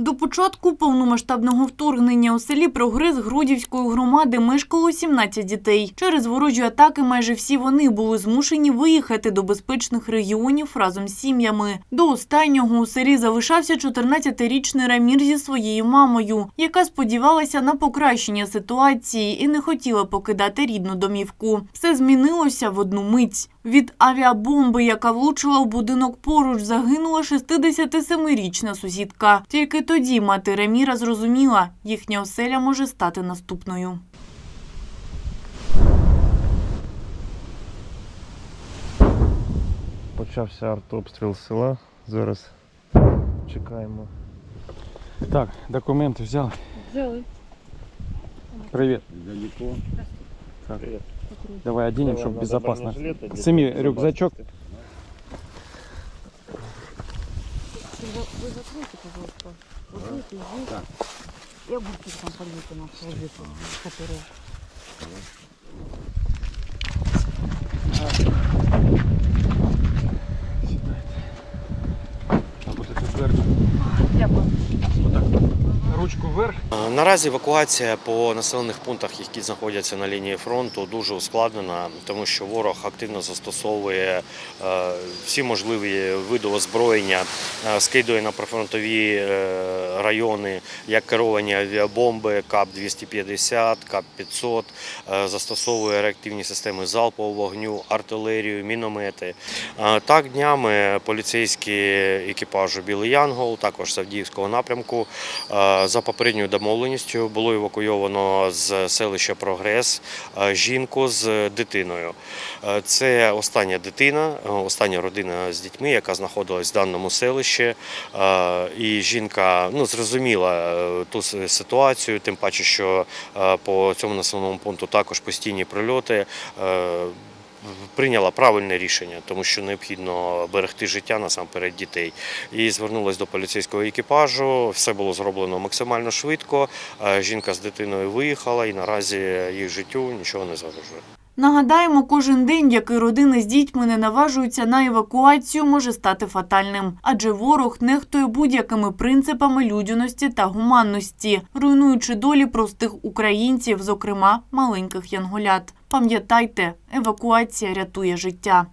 До початку повномасштабного вторгнення у селі Прогрес Грудівської громади мешкало 17 дітей. Через ворожі атаки майже всі вони були змушені виїхати до безпечних регіонів разом з сім'ями. До останнього у селі залишався 14-річний Рамір зі своєю мамою, яка сподівалася на покращення ситуації і не хотіла покидати рідну домівку. Все змінилося в одну мить. Від авіабомби, яка влучила у будинок поруч, загинула 67-річна сусідка. Тільки тоді мати Реміра зрозуміла, їхня оселя може стати наступною. Почався артобстріл села. Зараз чекаємо. Так, документы взял. Взяли. Привет. Далеко. Так. Давай оденем, чтобы безопасно. бронежилет Сними рюкзачок. Вы, вы закройте, пожалуйста. Вот здесь и здесь. И огурцы там польете на холодильник, которые... Ручку вверх. Е, Наразі евакуація по населених пунктах, які знаходяться на лінії фронту, дуже ускладнена, тому що ворог активно застосовує е, всі можливі види озброєння, е, скидує на прифронтові райони як керовані авіабомби КАП-250, КАП-500, е, застосовує реактивні системи залпового вогню, артилерію, міномети. Так, днями поліцейські екіпажу Білий Янгол, також з Авдіївського напрямку, за попередньою домовленістю було евакуйовано з селища Прогрес е, жінку з дитиною. Е, Це остання дитина, е, остання родина з дітьми, яка знаходилась в даному селищі. І жінка ну, зрозуміла ту ситуацію, тим паче, що по цьому населеному пункту також постійні прильоти. Прийняла правильне рішення, тому що необхідно берегти життя насамперед дітей. І звернулася до поліцейського екіпажу. Все було зроблено максимально швидко. Е, Жінка з дитиною виїхала, і наразі їх життю нічого не загрожує. Нагадаємо, кожен день, який родини з дітьми не наважуються на евакуацію, може стати фатальним, адже ворог нехтує будь-якими принципами людяності та гуманності, руйнуючи долі простих українців, зокрема маленьких янголят. Пам'ятайте, евакуація рятує життя.